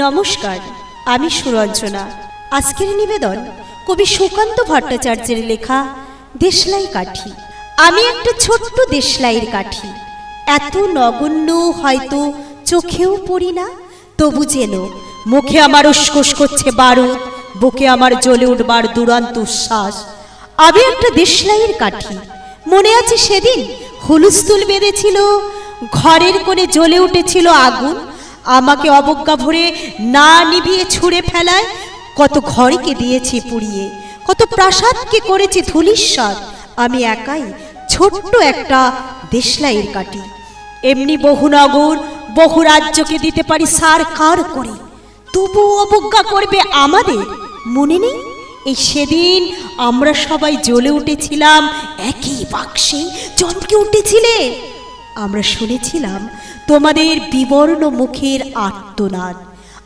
নমস্কার, আমি সুরঞ্জনা। আজকের নিবেদন কবি সুকান্ত ভট্টাচার্যের লেখা দেশলাই কাঠি। আমি একটা ছোট্ট দেশলাইয়ের কাঠি। এত নগণ্য হয়তো চোখেও পড়ি না, তবু যেন মুখে আমার উস্কোস করছে বারুদ, বুকে আমার জ্বলে উঠবার দুরান্ত উচ্ছ্বাস। আমি একটা দেশলাইয়ের কাঠি। মনে আছে সেদিন হুলুস্থুল বেঁধেছিল, ঘরের কোণে জ্বলে উঠেছিল আগুন আমাকে অবজ্ঞা ভরে না নিভিয়ে ছুঁড়ে ফেলায়। কত ঘরকে দিয়েছি পুড়িয়ে, কত প্রাসাদকে করেছি ধুলিস্বাদ। আমি একাই ছোট্ট একটা দেশলাইয়ের কাটি এমনি বহু নগর, বহু রাজ্যকে দিতে পারি সার কার করে। তবু অবজ্ঞা করবে আমাদের, মনে নেই? এই সেদিন আমরা সবাই জ্বলে উঠেছিলাম একই বাক্সে। চমকে উঠেছিলে? আমরা শুনেছিলাম, তোমাদের বিবর্ণ মুখের আর্তনাদ।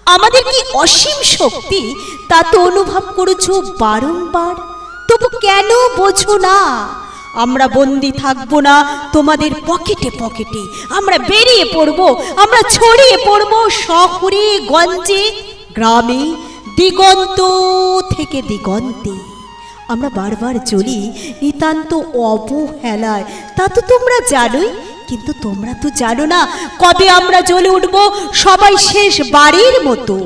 আমাদের কি অসীম শক্তি তা তো অনুভব করেছ বারংবার? তবু কেন বোঝো না? আমরা বন্দি থাকব না, তোমাদের পকেটে পকেটে। আমরা বেরিয়ে পড়ব, আমরা ছড়িয়ে পড়ব শহরে গঞ্জে, গ্রামে দিগন্ত থেকে দিগন্তে। আমরা বারবার চলি নিতান্ত অবহেলায়। তা তো তোমরা জানোই কিন্তু তোমরা তো জানো না কবে আমরা জ্বলে উঠবো? সবাই শেষ বাড়ির মতো।